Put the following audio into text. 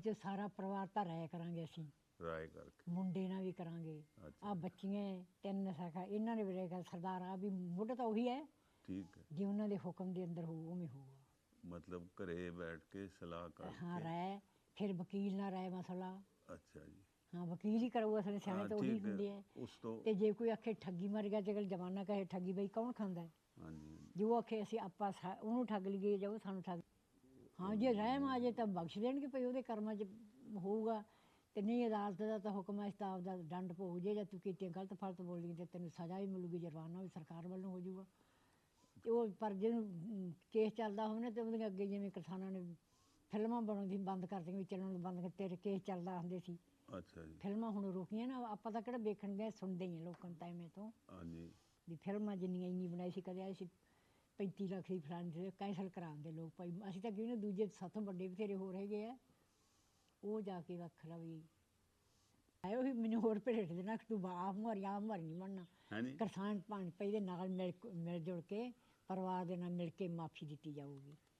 ਚ ਸਾਰਾ ਪਰਿਵਾਰ ਤਾਂ ਰਹਿ ਕਰਾਂਗੇ ਅਸੀਂ। ਰਾਏ ਕਰਕੇ। ਮੁੰਡੇ ਨਾਲ ਵੀ ਕਰਾਂਗੇ। ਅੱਛਾ। ਆ ਬੱਚੀਆਂ ਤਿੰਨ ਸਖਾ ਇਹਨਾਂ ਨੇ ਵੀ ਰਹੇਗਾ ਸਰਦਾਰ ਆ ਵੀ ਮੁੱਢ ਤਾਂ ਉਹੀ ਹੈ। ਠੀਕ ਹੈ। ਜੇ ਉਹਨਾਂ ਦੇ ਹੁਕਮ ਦੇ ਅੰਦਰ ਹੋਊ ਉਵੇਂ ਹੋਊਗਾ। ਮਤਲਬ ਘਰੇ ਬੈਠ ਕੇ ਸਲਾਹ ਕਰਕੇ। ਹਾਂ ਰਹਿ। ਫਿਰ ਵਕੀਲ ਨਾਲ ਰਹਿ ਮਸਲਾ। ਅੱਛਾ ਜੀ। ਹਾਂ ਵਕੀਲ ਹੀ ਕਰੂ ਅਸਲ ਸਿਆਣੇ ਹਾਂ, ਤਾਂ ਉਹੀ ਠੀਕ ਹੈ। ਹੁੰਦੇ ਆ। ਉਸ ਤੋਂ ਤੇ ਜੇ ਕੋਈ ਆਖੇ ਠੱਗੀ ਮਰ ਗਿਆ ਜੇਕਰ ਜ਼ਮਾਨਾ ਕਹੇ ਠੱਗੀ ਬਈ ਕੌਣ ਖਾਂਦਾ? ਹੈ? ਹਾਂਜੀ। ਜੋ ਆਖੇ ਅਸੀਂ ਆਪਾਂ ਸਾ- ਉਹਨੂੰ ਠੱਗ ਲਈਏ ਜਾਂ ਉਹ ਸਾਨੂੰ ਠੱਗ ਹਾਂ ਜੇ ਰਹਿਮ ਆ ਜੇ ਤਾਂ ਬਖਸ਼ ਦੇਣਗੇ ਭਈ ਉਹਦੇ ਕਰਮਾਂ 'ਚ ਹੋਊਗਾ। ਤੇ ਨਹੀਂ ਅਦਾਲਤ ਦਾ ਤਾਂ ਹੁਕਮ ਹੈ ਸਤਾਵ ਦਾ ਦੰਡ ਭੋਗ ਜੇ ਜਾਂ ਤੂੰ ਕੀਤੀਆਂ ਗਲਤ ਫਲਤ ਬੋਲੀ ਤੇ ਤੈਨੂੰ ਸਜ਼ਾ ਵੀ ਮਿਲੂਗੀ ਜੁਰਮਾਨਾ ਵੀ ਸਰਕਾਰ ਵੱਲੋਂ ਹੋ ਜਾਊਗਾ। ਤੇ ਉਹ ਪਰ ਜਿਹਨੂੰ ਕੇਸ ਚੱਲਦਾ ਹੋਵੇ ਨਾ ਤੇ ਉਹਦੇ ਅੱਗੇ ਜਿਵੇਂ ਕਿਸਾਨਾਂ ਨੇ ਫਿਲਮਾਂ ਬਣਾਉਂਦੀ ਬੰਦ ਕਰ ਦਿੱਤੀਆਂ ਵੀ ਚੱਲਣ ਬੰਦ ਕਰ ਤੇਰੇ ਕੇਸ ਚੱਲਦਾ ਹੁੰਦੇ ਸੀ। ਅੱਛਾ ਜੀ। ਫਿਲਮਾਂ ਹੁਣ ਰੁਕੀਆਂ ਨਾ ਆਪਾਂ ਤਾਂ ਕਿਹੜਾ ਵੇਖਣ ਗਏ ਸੁਣਦੇ ਹੀ ਹਾਂ ਲੋਕਾਂ ਨੂੰ ਤਾਂ ਐਵੇਂ ਤੋਂ। ਹਾਂਜੀ। ਵੀ ਫਿਲਮਾਂ ਜਿੰਨੀਆਂ ਇੰਨੀ ਬਣਾਈ ਸੀ ਕਦੇ ਆਏ ਸੀ 35 ਲੱਖ ਦੀ ਫਲਾਣ ਦੇ ਕੈਂਸਲ ਕਰਾਉਂਦੇ ਲੋਕ ਭਾਈ। ਅਸੀਂ ਤਾਂ ਕਿਉਂ ਦੂਜੇ ਸਾਥੋਂ ਵੱਡੇ ਬਥੇਰੇ ਹੋ ਹੈਗੇ ਆ। ਉਹ ਜਾ ਕੇ ਵੱਖਰਾ ਵੀ। ਆਏ ਉਹ ਮੈਨੂੰ ਹੋਰ ਭੇਟ ਦੇਣਾ ਕਿ ਤੂੰ ਬਾਪ ਮਰੀ ਆਪ ਮਰੀ ਨਹੀਂ ਬਣਨਾ। ਹਾਂਜੀ। ਕਿਸਾਨ ਪਾਣ ਪਈ ਦੇ ਨਾਲ ਮਿਲ ਮਿਲ ਜੁਲ ਕੇ ਪਰਿਵਾਰ ਦੇ ਨਾਲ ਮਿਲ ਕੇ ਮਾਫੀ ਦਿੱਤੀ ਜਾਊਗੀ।